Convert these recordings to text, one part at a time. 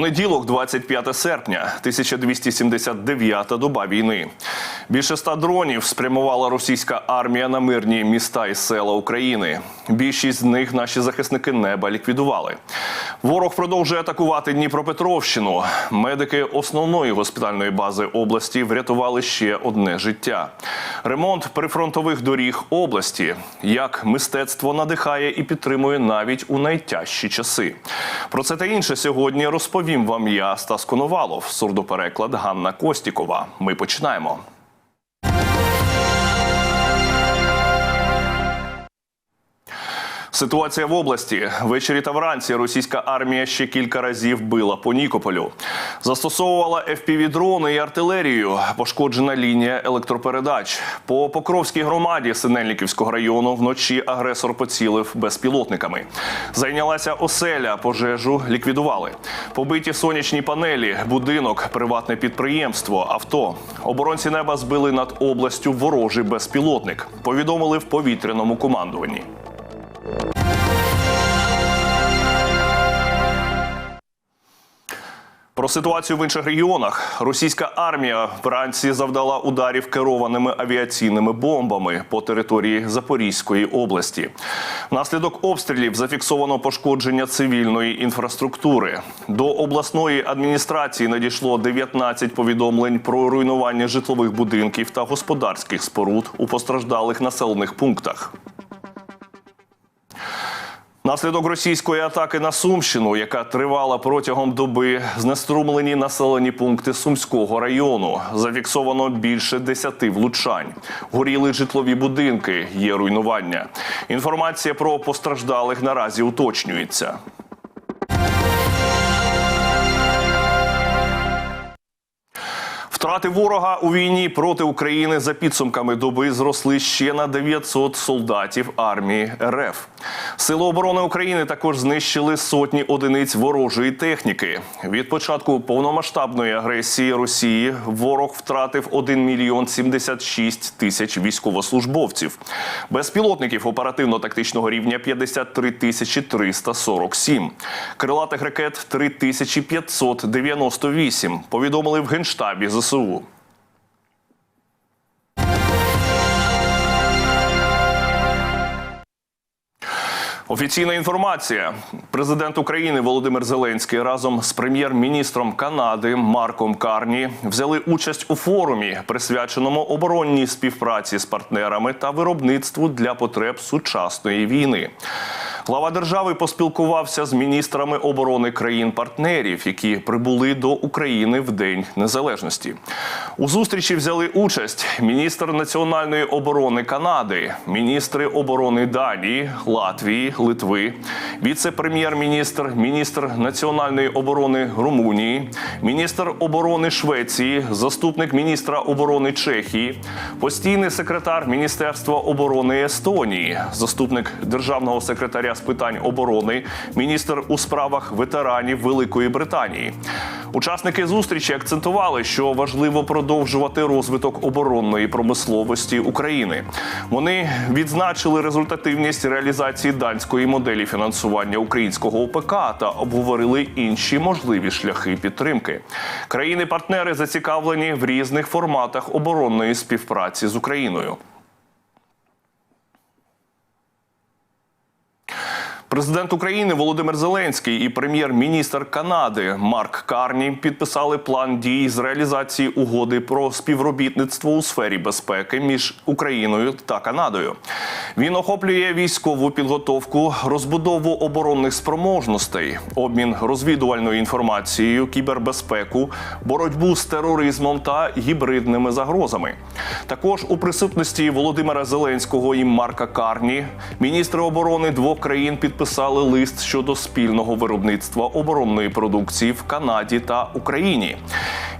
Понеділок, 25 серпня, 1279-та доба війни. Більше ста дронів спрямувала російська армія на мирні міста і села України. Більшість з них наші захисники неба ліквідували. Ворог продовжує атакувати Дніпропетровщину. Медики основної госпітальної бази області врятували ще одне життя. Ремонт прифронтових доріг області як мистецтво надихає і підтримує навіть у найтяжчі часи. Про це та інше сьогодні розповім вам я, Стас Коновалов, сурдопереклад Ганна Костікова. Ми починаємо. Ситуація в області ввечері та вранці російська армія ще кілька разів била по Нікополю. Застосовувала FPV-дрони і артилерію. Пошкоджена лінія електропередач. По Покровській громаді Синельниківського району вночі агресор поцілив безпілотниками. Зайнялася оселя, пожежу ліквідували. Побиті сонячні панелі, будинок, приватне підприємство, авто. Оборонці неба збили над областю ворожий безпілотник. Повідомили в повітряному командуванні. Про ситуацію в інших регіонах російська армія вранці завдала ударів керованими авіаційними бомбами по території Запорізької області. Внаслідок обстрілів зафіксовано пошкодження цивільної інфраструктури. До обласної адміністрації надійшло 19 повідомлень про руйнування житлових будинків та господарських споруд у постраждалих населених пунктах. Наслідок російської атаки на Сумщину, яка тривала протягом доби, знеструмлені населені пункти Сумського району. Зафіксовано більше десяти влучань. Горіли житлові будинки, є руйнування. Інформація про постраждалих наразі уточнюється. Втрати ворога у війні проти України за підсумками доби зросли ще на 900 солдатів армії РФ. Сили оборони України також знищили сотні одиниць ворожої техніки. Від початку повномасштабної агресії Росії ворог втратив 1 мільйон 76 тисяч військовослужбовців. Безпілотників оперативно-тактичного рівня 53 тисячі 347. Крилатих ракет 3598. Повідомили в генштабі ЗСУ. Офіційна інформація. Президент України Володимир Зеленський разом з прем'єр-міністром Канади Марком Карні взяли участь у форумі, присвяченому оборонній співпраці з партнерами та виробництву для потреб сучасної війни. Глава держави поспілкувався з міністрами оборони країн-партнерів, які прибули до України в День Незалежності. У зустрічі взяли участь міністр національної оборони Канади, міністри оборони Данії, Латвії, Литви, віце-прем'єр-міністр, міністр національної оборони Румунії, міністр оборони Швеції, заступник міністра оборони Чехії, постійний секретар Міністерства оборони Естонії, заступник державного секретаря з питань оборони, міністр у справах ветеранів Великої Британії. Учасники зустрічі акцентували, що важливо продовжувати розвиток оборонної промисловості України. Вони відзначили результативність реалізації данської моделі фінансування українського ОПК та обговорили інші можливі шляхи підтримки. Країни-партнери зацікавлені в різних форматах оборонної співпраці з Україною. Президент України Володимир Зеленський і прем'єр-міністр Канади Марк Карні підписали план дій з реалізації угоди про співробітництво у сфері безпеки між Україною та Канадою. Він охоплює військову підготовку, розбудову оборонних спроможностей, обмін розвідувальною інформацією, кібербезпеку, боротьбу з тероризмом та гібридними загрозами. Також у присутності Володимира Зеленського і Марка Карні міністри оборони двох країн підписали лист щодо спільного виробництва оборонної продукції в Канаді та Україні.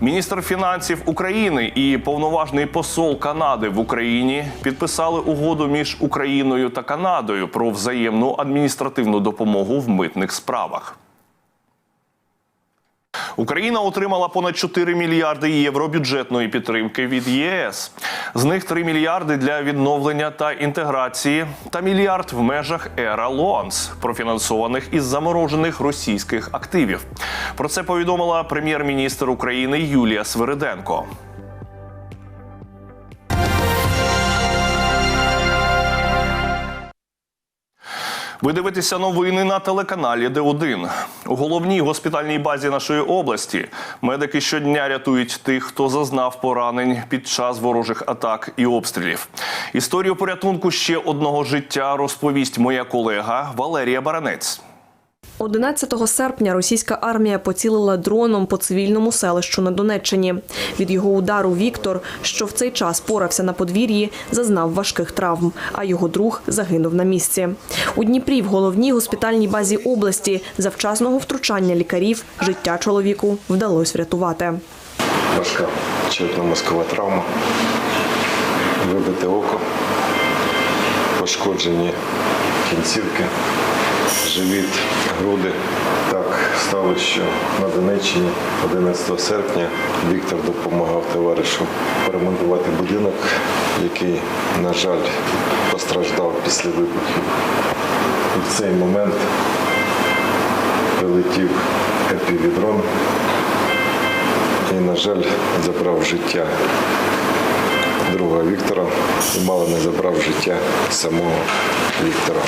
Міністр фінансів України і повноважний посол Канади в Україні підписали угоду між Україною та Канадою про взаємну адміністративну допомогу в митних справах. Україна отримала понад 4 мільярди євро бюджетної підтримки від ЄС. З них 3 мільярди для відновлення та інтеграції, та мільярд в межах ера Лонс, профінансованих із заморожених російських активів. Про це повідомила прем'єр-міністр України Юлія Свириденко. Ви дивитеся новини на телеканалі Д1. У головній госпітальній базі нашої області медики щодня рятують тих, хто зазнав поранень під час ворожих атак і обстрілів. Історію порятунку ще одного життя розповість моя колега Валерія Баранець. 11 серпня російська армія поцілила дроном по цивільному селищу на Донеччині. Від його удару Віктор, що в цей час порався на подвір'ї, зазнав важких травм, а його друг загинув на місці. У Дніпрі в головній госпітальній базі області за вчасного втручання лікарів життя чоловіку вдалося врятувати. важка черепно-мозкова травма, вибите око, пошкоджені кінцівки, живіт, груди. Так сталося, що на Донеччині 11 серпня Віктор допомагав товаришу поремонтувати будинок, який, на жаль, постраждав після вибухів. І в цей момент прилетів епівідрон і, на жаль, забрав життя друга Віктора і мало не забрав життя самого Віктора.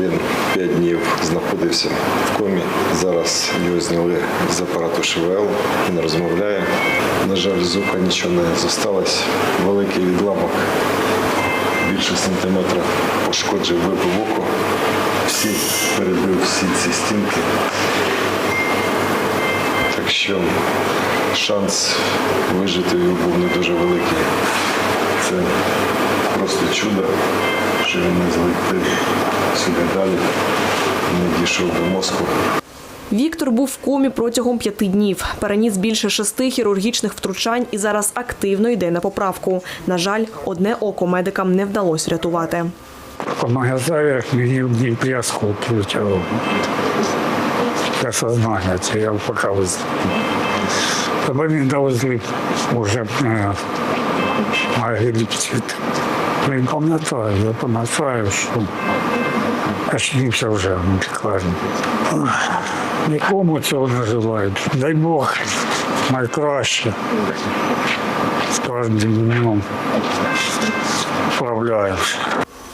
Він п'ять днів знаходився в комі. Зараз його зняли з апарату ШВЛ, він розмовляє. На жаль, з уха нічого не зосталось. Великий відламок більше сантиметра пошкоджив вибив око. Всі перебив всі ці стінки. Так що шанс вижити його був не дуже великий. Це просто чудо, що він не злетів сюди далі, не дійшов до мозку. Віктор був в комі протягом п'яти днів. Переніс більше шести хірургічних втручань і зараз активно йде на поправку. На жаль, одне око медикам не вдалося врятувати. Помогая мені в Дніпрі осколки витягував. Для сознання це я поки визнав. Тебе не довезли вже е, на Не пам'ятаю, я пам'ятаю, що очнився вже в лікарні. Нікому цього не желаю. Дай Бог найкраще. З кожним днем справляюся.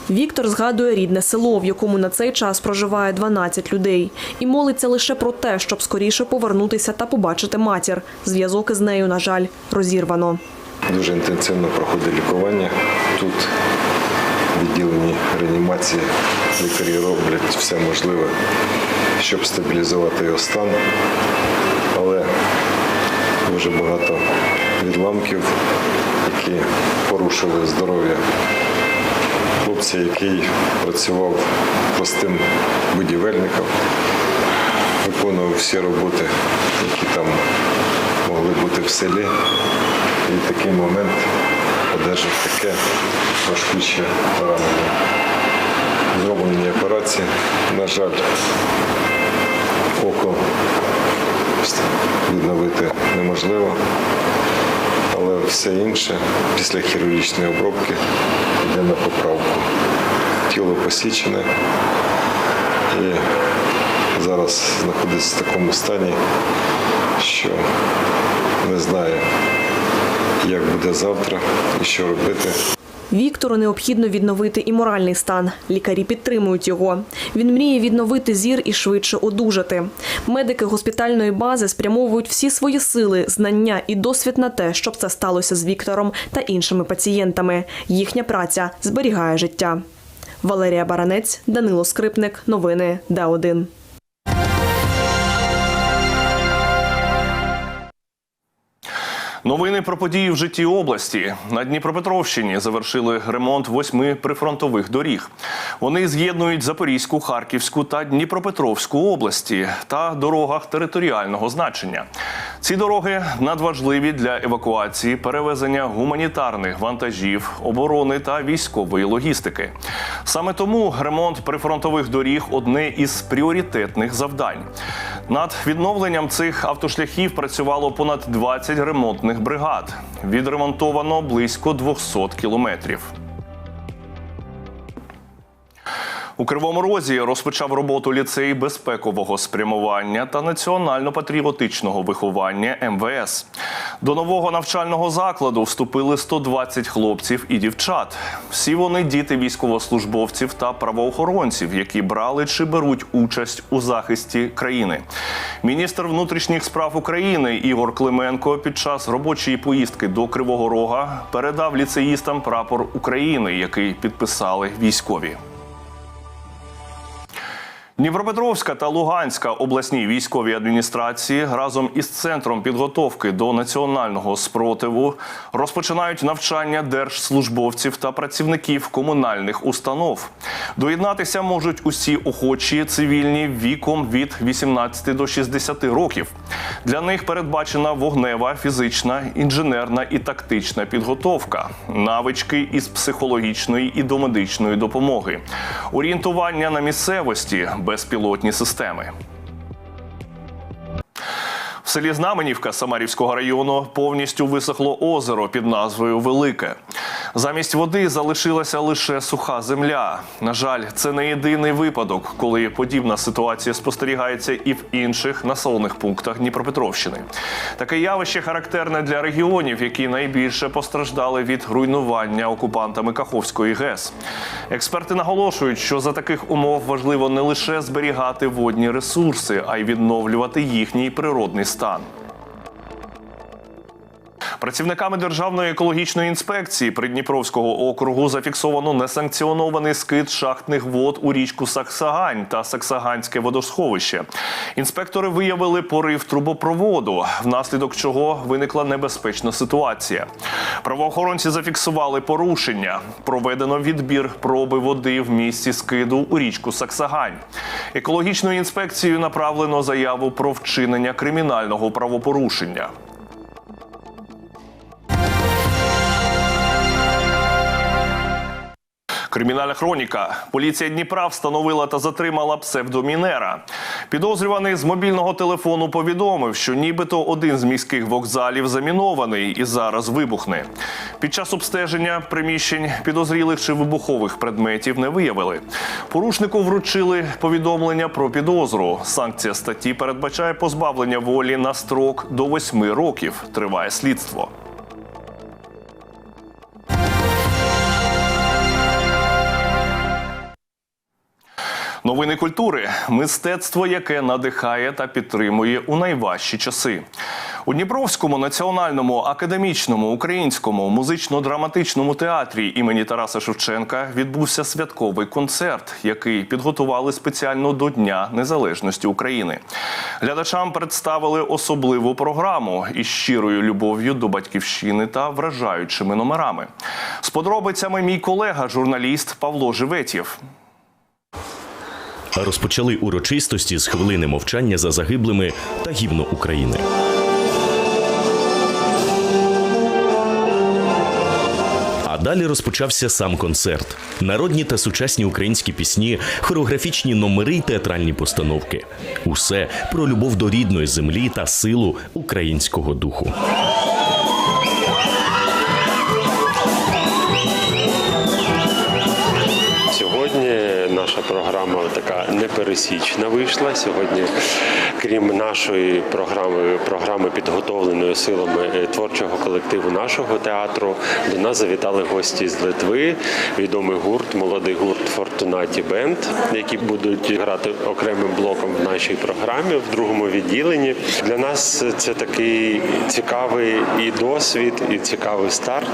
Віктор згадує рідне село, в якому на цей час проживає 12 людей, і молиться лише про те, щоб скоріше повернутися та побачити матір. Зв'язок із нею, на жаль, розірвано. Дуже інтенсивно проходить лікування. Тут в відділенні реанімації лікарі роблять все можливе, щоб стабілізувати його стан. Але дуже багато відламків, які порушили здоров'я хлопця, який працював простим будівельником, виконував всі роботи, які там могли бути в селі. І такий момент одержав таке важкуче поранення. Зроблені операції, на жаль, око відновити неможливо, але все інше після хірургічної обробки йде на поправку. Тіло посічене і зараз знаходиться в такому стані, що не знає, як буде завтра і що робити. Віктору необхідно відновити і моральний стан. Лікарі підтримують його. Він мріє відновити зір і швидше одужати. Медики госпітальної бази спрямовують всі свої сили, знання і досвід на те, щоб це сталося з Віктором та іншими пацієнтами. Їхня праця зберігає життя. Валерія Баранець, Данило Скрипник. Новини Д1. Новини про події в житті області на Дніпропетровщині завершили ремонт восьми прифронтових доріг. Вони з'єднують Запорізьку, Харківську та Дніпропетровську області та дорогах територіального значення. Ці дороги надважливі для евакуації, перевезення гуманітарних вантажів, оборони та військової логістики. Саме тому ремонт прифронтових доріг одне із пріоритетних завдань. Над відновленням цих автошляхів працювало понад 20 ремонтних бригад. Відремонтовано близько 200 кілометрів. У Кривому Розі розпочав роботу ліцей безпекового спрямування та національно-патріотичного виховання МВС. До нового навчального закладу вступили 120 хлопців і дівчат. Всі вони діти військовослужбовців та правоохоронців, які брали чи беруть участь у захисті країни. Міністр внутрішніх справ України Ігор Клименко під час робочої поїздки до Кривого Рога передав ліцеїстам прапор України, який підписали військові. Дніпропетровська та Луганська обласні військові адміністрації разом із центром підготовки до національного спротиву розпочинають навчання держслужбовців та працівників комунальних установ. Доєднатися можуть усі охочі цивільні віком від 18 до 60 років. Для них передбачена вогнева, фізична, інженерна і тактична підготовка, навички із психологічної і домедичної допомоги, орієнтування на місцевості, безпілотні системи. В селі Знаменівка Самарівського району повністю висохло озеро під назвою Велике. Замість води залишилася лише суха земля. На жаль, це не єдиний випадок, коли подібна ситуація спостерігається і в інших населених пунктах Дніпропетровщини. Таке явище характерне для регіонів, які найбільше постраждали від руйнування окупантами Каховської ГЕС. Експерти наголошують, що за таких умов важливо не лише зберігати водні ресурси, а й відновлювати їхній природний стан. Працівниками Державної екологічної інспекції Придніпровського округу зафіксовано несанкціонований скид шахтних вод у річку Саксагань та Саксаганське водосховище. Інспектори виявили порив трубопроводу, внаслідок чого виникла небезпечна ситуація. Правоохоронці зафіксували порушення. Проведено відбір проби води в місці скиду у річку Саксагань. Екологічною інспекцією направлено заяву про вчинення кримінального правопорушення. Кримінальна хроніка. Поліція Дніпра встановила та затримала псевдомінера. Підозрюваний з мобільного телефону повідомив, що нібито один з міських вокзалів замінований і зараз вибухне. Під час обстеження приміщень підозрілих чи вибухових предметів не виявили. Порушнику вручили повідомлення про підозру. Санкція статті передбачає позбавлення волі на строк до восьми років. Триває слідство. Новини культури мистецтво, яке надихає та підтримує у найважчі часи. У Дніпровському національному академічному українському музично-драматичному театрі імені Тараса Шевченка відбувся святковий концерт, який підготували спеціально до Дня Незалежності України. Глядачам представили особливу програму із щирою любов'ю до батьківщини та вражаючими номерами. З подробицями мій колега, журналіст Павло Живетєв. Розпочали урочистості з хвилини мовчання за загиблими та гімну України. Далі розпочався сам концерт. Народні та сучасні українські пісні, хореографічні номери й театральні постановки. Усе про любов до рідної землі та силу українського духу. Програма така непересічна вийшла. Сьогодні, крім нашої програми, програми підготовленої силами е, творчого колективу нашого театру, до нас завітали гості з Литви, відомий гурт, молодий гурт Фортунаті Бенд, які будуть грати окремим блоком в нашій програмі в другому відділенні. Для нас це такий цікавий і досвід, і цікавий старт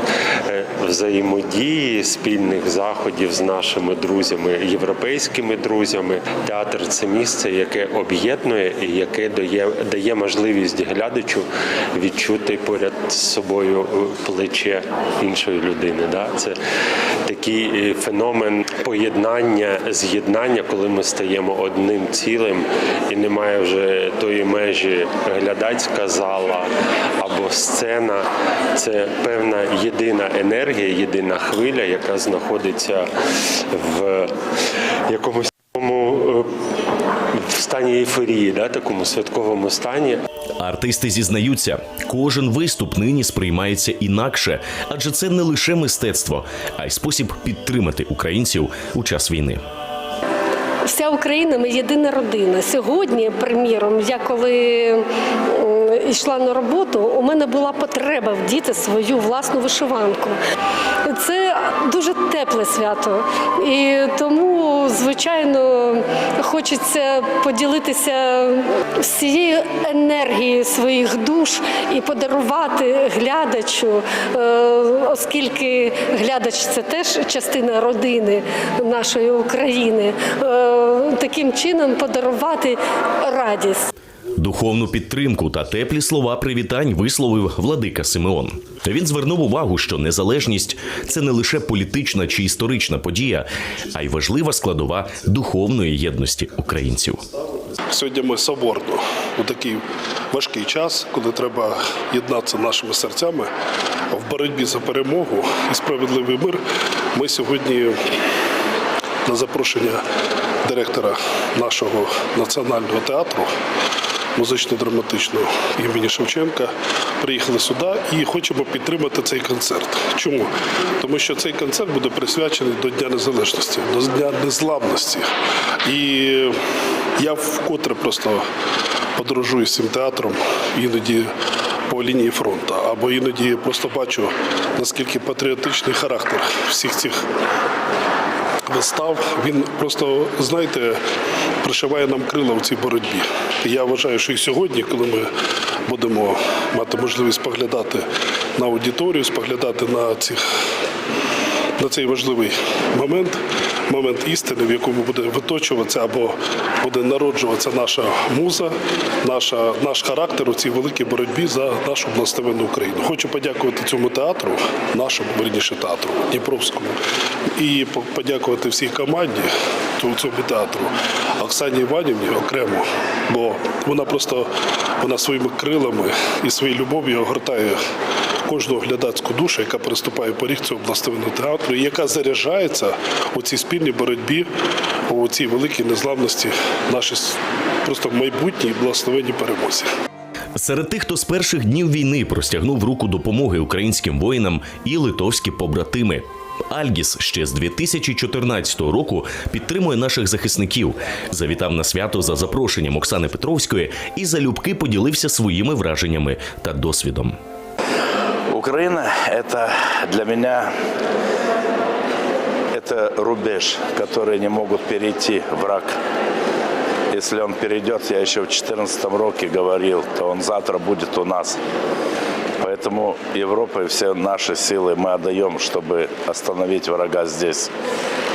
е, взаємодії спільних заходів з нашими друзями, європейськими друзями. Театр це місце, яке об'єднує і яке дає, дає можливість глядачу відчути поряд з собою плече іншої людини. Да? Це такий е, феномен поєднання, з'єднання, коли ми стаємо одним цілим, і немає вже тої межі глядацька зала або сцена. Це певна єдина енергія, єдина хвиля, яка знаходиться в якомусь такому, е, в стані ейфорії, да, такому святковому стані. Артисти зізнаються, кожен виступ нині сприймається інакше, адже це не лише мистецтво, а й спосіб підтримати українців у час війни. Вся Україна ми єдина родина. Сьогодні, приміром, я коли йшла на роботу, у мене була потреба вдіти свою власну вишиванку. Це дуже тепле свято. І тому, звичайно, хочеться поділитися всією енергією своїх душ і подарувати глядачу, е, оскільки глядач це теж частина родини нашої України. е, Таким чином подарувати радість. Духовну підтримку та теплі слова привітань висловив владика Симеон. Він звернув увагу, що незалежність це не лише політична чи історична подія, а й важлива складова духовної єдності українців. Сьогодні ми соборно у такий важкий час, коли треба єднатися нашими серцями в боротьбі за перемогу і справедливий мир. Ми сьогодні на запрошення директора нашого національного театру музично-драматичного імені Шевченка приїхали сюди і хочемо підтримати цей концерт. Чому? Тому що цей концерт буде присвячений до Дня Незалежності, до Дня Незламності. І я вкотре просто подорожую з цим театром іноді по лінії фронту, або іноді просто бачу, наскільки патріотичний характер всіх цих вистав. Він просто, знаєте, пришиває нам крила в цій боротьбі. Я вважаю, що і сьогодні, коли ми будемо мати можливість споглядати на аудиторію, споглядати на цих на цей важливий момент, момент істини, в якому буде виточуватися або буде народжуватися наша муза, наша, наш характер у цій великій боротьбі за нашу благословенну Україну. Хочу подякувати цьому театру, нашому верніше театру Дніпровському, і подякувати всій команді цьому цьому театру, Оксані Іванівні окремо, бо вона просто вона своїми крилами і своєю любов'ю огортає кожну глядацьку душу, яка переступає поріг цього благословенного театру, і яка заряджається у цій спільній боротьбі, у цій великій незламності нашій с- просто майбутній благословенній перемозі. Серед тих, хто з перших днів війни простягнув руку допомоги українським воїнам і литовські побратими. Альгіс ще з 2014 року підтримує наших захисників. Завітав на свято за запрошенням Оксани Петровської і залюбки поділився своїми враженнями та досвідом. Украина – это для меня это рубеж, который не могут перейти враг. Если он перейдет, я еще в 2014 роке говорил, то он завтра будет у нас. Поэтому Европа и все наши силы мы отдаем, чтобы остановить врага здесь.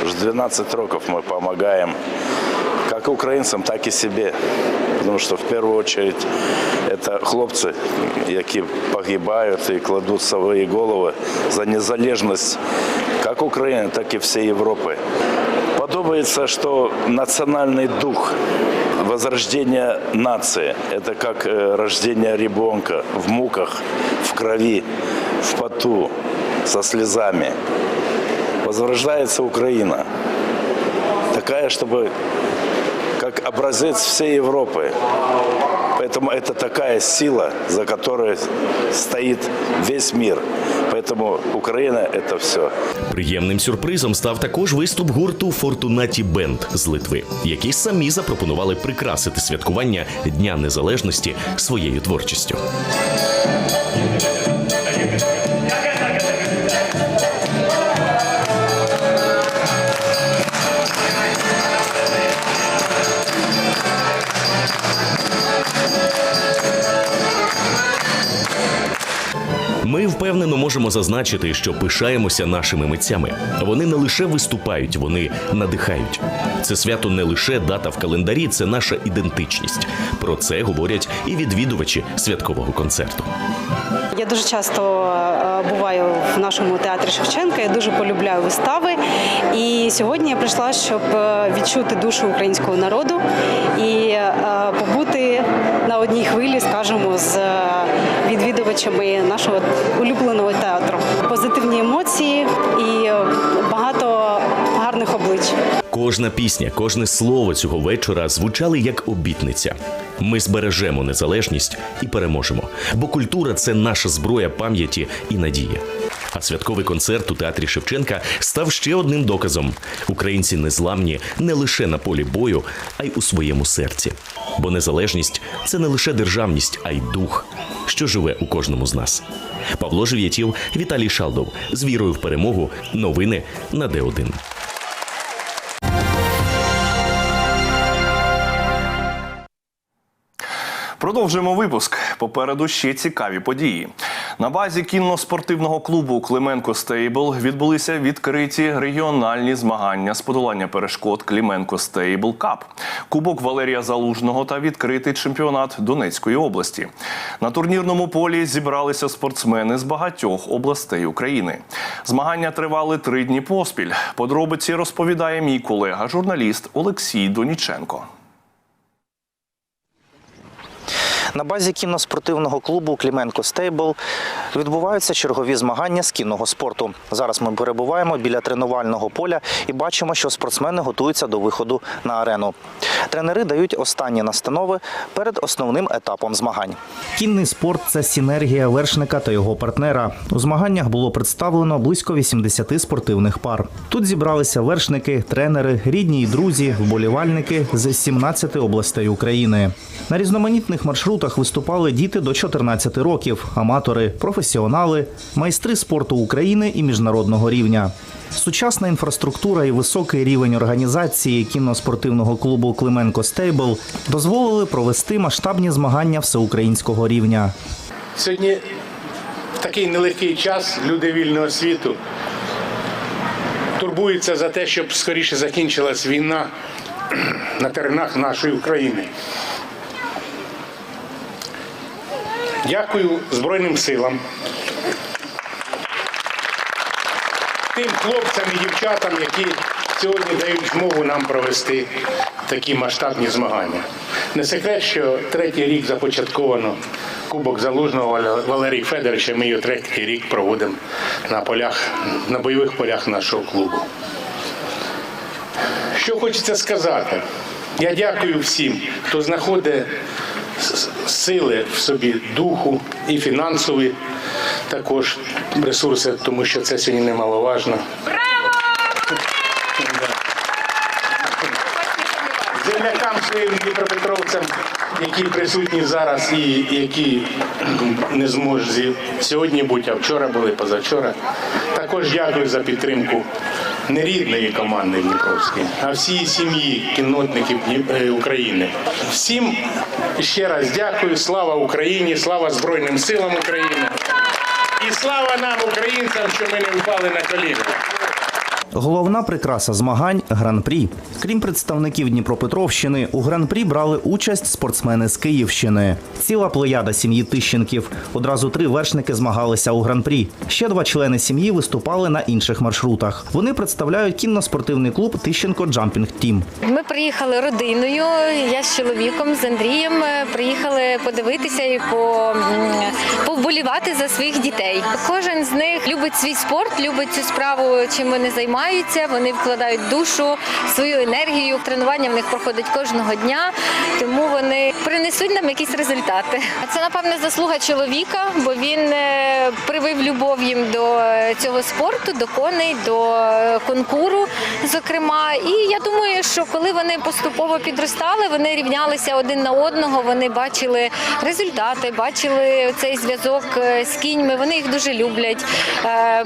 Уже 12 роков мы помогаем как украинцам, так и себе. Потому что в первую очередь это хлопцы, які погибают и кладут свои головы за незалежность как України, так і всієї Європи. Подобається, що національний дух возрождения нации – это как э, рождение ребенка в муках, в крови, в поту, со слезами. Возрождается Украина. Такая, чтобы как образец всей Европы. Поэтому это такая сила, за которой стоит весь мир. Поэтому Украина – это все. Приємним сюрпризом став також виступ гурту Фортунаті Бенд з Литви, які самі запропонували прикрасити святкування Дня Незалежності своєю творчістю. Можемо зазначити, що пишаємося нашими митцями. Вони не лише виступають, вони надихають. Це свято не лише дата в календарі, це наша ідентичність. Про це говорять і відвідувачі святкового концерту. Я дуже часто е, буваю в нашому театрі Шевченка. Я дуже полюбляю вистави. І сьогодні я прийшла, щоб е, відчути душу українського народу і е, побути на одній хвилі, скажімо, з відвідувачами нашого улюбленого театру. Позитивні емоції і багато гарних облич. Кожна пісня, кожне слово цього вечора звучали як обітниця. Ми збережемо незалежність і переможемо, бо культура це наша зброя пам'яті і надії. А святковий концерт у театрі Шевченка став ще одним доказом: українці незламні не лише на полі бою, а й у своєму серці. Бо незалежність це не лише державність, а й дух, що живе у кожному з нас. Павло Жив'ятів, Віталій Шалдов з вірою в перемогу. Новини на Д1. Продовжуємо випуск. Попереду ще цікаві події. На базі кінно-спортивного клубу Клименко Стейбл відбулися відкриті регіональні змагання з подолання перешкод Клименко Стейбл Кап, Кубок Валерія Залужного та відкритий чемпіонат Донецької області. На турнірному полі зібралися спортсмени з багатьох областей України. Змагання тривали три дні поспіль. Подробиці розповідає мій колега, журналіст Олексій Доніченко. На базі кінно-спортивного клубу Кліменко Стейбл відбуваються чергові змагання з кінного спорту. Зараз ми перебуваємо біля тренувального поля і бачимо, що спортсмени готуються до виходу на арену. Тренери дають останні настанови перед основним етапом змагань. Кінний спорт це синергія вершника та його партнера. У змаганнях було представлено близько 80 спортивних пар. Тут зібралися вершники, тренери, рідні й друзі, вболівальники з 17 областей України. На різноманітних маршрутах виступали діти до 14 років, аматори, професіонали, майстри спорту України і міжнародного рівня. Сучасна інфраструктура і високий рівень організації кінно-спортивного клубу Клименко Стейбл дозволили провести масштабні змагання всеукраїнського рівня. Сьогодні в такий нелегкий час люди вільного світу турбуються за те, щоб скоріше закінчилась війна на теренах нашої України. Дякую Збройним силам, тим хлопцям і дівчатам, які сьогодні дають змогу нам провести такі масштабні змагання. Не секрет, що третій рік започатковано Кубок Залужного Валерій Федоровича. Ми його третій рік проводимо на полях, на бойових полях нашого клубу. Що хочеться сказати? Я дякую всім, хто знаходить сили в собі духу і фінансові також ресурси, тому що це сьогодні немаловажно. Землякам своїм дніпропетровцям, які присутні зараз і які не зможуть сьогодні бути, а вчора були, позавчора. Також дякую за підтримку не рідної команди Дніпровської, а всієї сім'ї кіннотників е, України. Всім ще раз дякую. Слава Україні, слава Збройним силам України. І слава нам, українцям, що ми не впали на коліна. Головна прикраса змагань гран-прі. Крім представників Дніпропетровщини, у гран-прі брали участь спортсмени з Київщини. Ціла плеяда сім'ї Тищенків. Одразу три вершники змагалися у гран-прі. Ще два члени сім'ї виступали на інших маршрутах. Вони представляють кінно-спортивний клуб Тищенко Джампінг Тім. Ми приїхали родиною. Я з чоловіком з Андрієм е, приїхали подивитися і по, повболівати за своїх дітей. Кожен з них любить свій спорт, любить цю справу, чим вони займаються. Вони вкладають душу, свою енергію. Тренування в них проходить кожного дня, тому вони принесуть нам якісь результати. Це напевне заслуга чоловіка, бо він е, привив любов їм до цього спорту, до коней, до е, конкуру, зокрема. І я думаю, що коли вони поступово підростали, вони рівнялися один на одного, вони бачили результати, бачили цей зв'язок е, з кіньми. Вони їх дуже люблять. Е,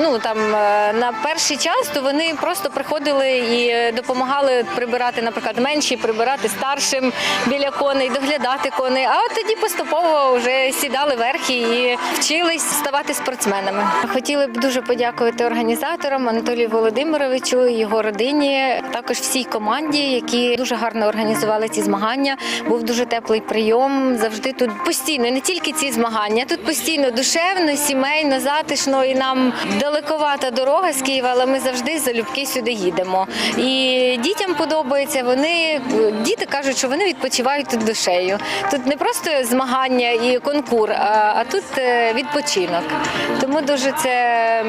Ну там е, на перший час то вони просто приходили і е, допомагали прибирати, наприклад, менші, прибирати старшим біля коней, доглядати коней. А от тоді поступово вже сідали верхи і вчились ставати спортсменами. Хотіли б дуже подякувати організаторам Анатолію Володимировичу, його родині, також всій команді, які дуже гарно організували ці змагання. Був дуже теплий прийом. Завжди тут постійно, не тільки ці змагання, тут постійно душевно, сімейно, затишно. І нам далековата дорога з Києва, але ми завжди залюбки сюди їдемо. І дітям подобається. Вони діти кажуть, що вони відпочивають тут душею. Тут не просто змагання і конкур, а, тут е, відпочинок. Тому дуже це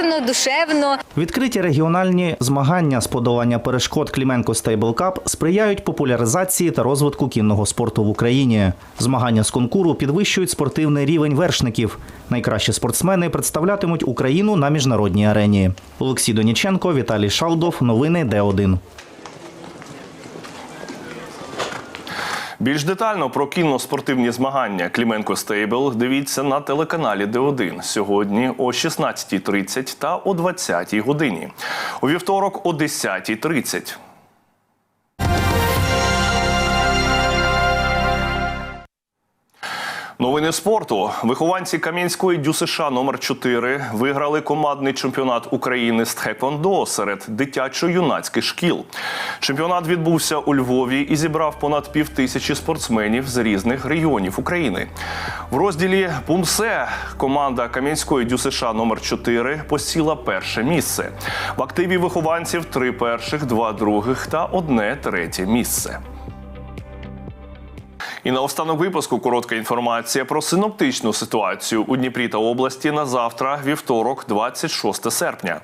гарно. душевно. Відкриті регіональні змагання з подолання перешкод Кліменко Стейбл Кап сприяють популяризації та розвитку кінного спорту в Україні. Змагання з конкуру підвищують спортивний рівень вершників. Найкращі спортсмени представлятимуть Україну на міжнародній арені. Олексій Доніченко, Віталій Шалдов. Новини Д1. Більш детально про кінно-спортивні змагання Кліменко Стейбл дивіться на телеканалі Д1 сьогодні о 16.30 та о 20.00 годині. У вівторок о 10.30. Новини спорту. Вихованці Кам'янської ДЮСШ номер 4 виграли командний чемпіонат України з тхеквондо серед дитячо-юнацьких шкіл. Чемпіонат відбувся у Львові і зібрав понад пів тисячі спортсменів з різних регіонів України. В розділі Пумсе команда Кам'янської ДЮСШ номер 4 посіла перше місце. В активі вихованців три перших, два других та одне третє місце. І на останок випуску коротка інформація про синоптичну ситуацію у Дніпрі та області на завтра, вівторок, 26 серпня.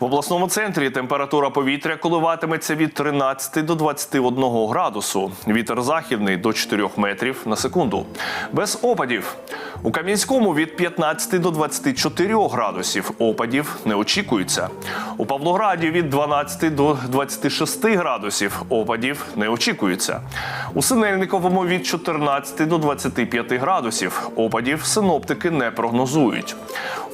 В обласному центрі температура повітря коливатиметься від 13 до 21 градусу. Вітер західний до 4 метрів на секунду. Без опадів. У Кам'янському від 15 до 24 градусів. Опадів не очікується. У Павлограді від 12 до 26 градусів. Опадів не очікується. У Синельниковому від 14 до 25 градусів. Опадів синоптики не прогнозують.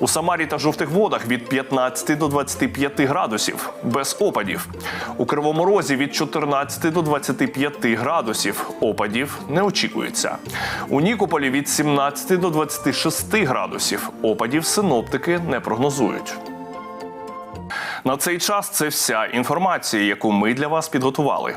У Самарі та жовтих водах від 15 до 25 градусів. Без опадів. У Кривому Розі від 14 до 25 градусів. Опадів не очікується. У Нікополі від 17 до 26 градусів. Опадів синоптики не прогнозують. На цей час це вся інформація, яку ми для вас підготували.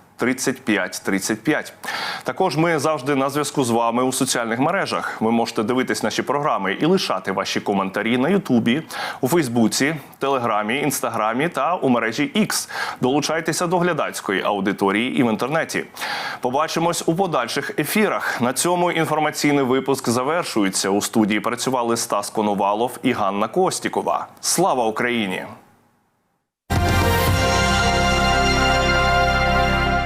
35 35. Також ми завжди на зв'язку з вами у соціальних мережах. Ви можете дивитись наші програми і лишати ваші коментарі на Ютубі, у Фейсбуці, Телеграмі, Інстаграмі та у мережі X. Долучайтеся до глядацької аудиторії і в інтернеті. Побачимось у подальших ефірах. На цьому інформаційний випуск завершується. У студії працювали Стас Коновалов і Ганна Костікова. Слава Україні!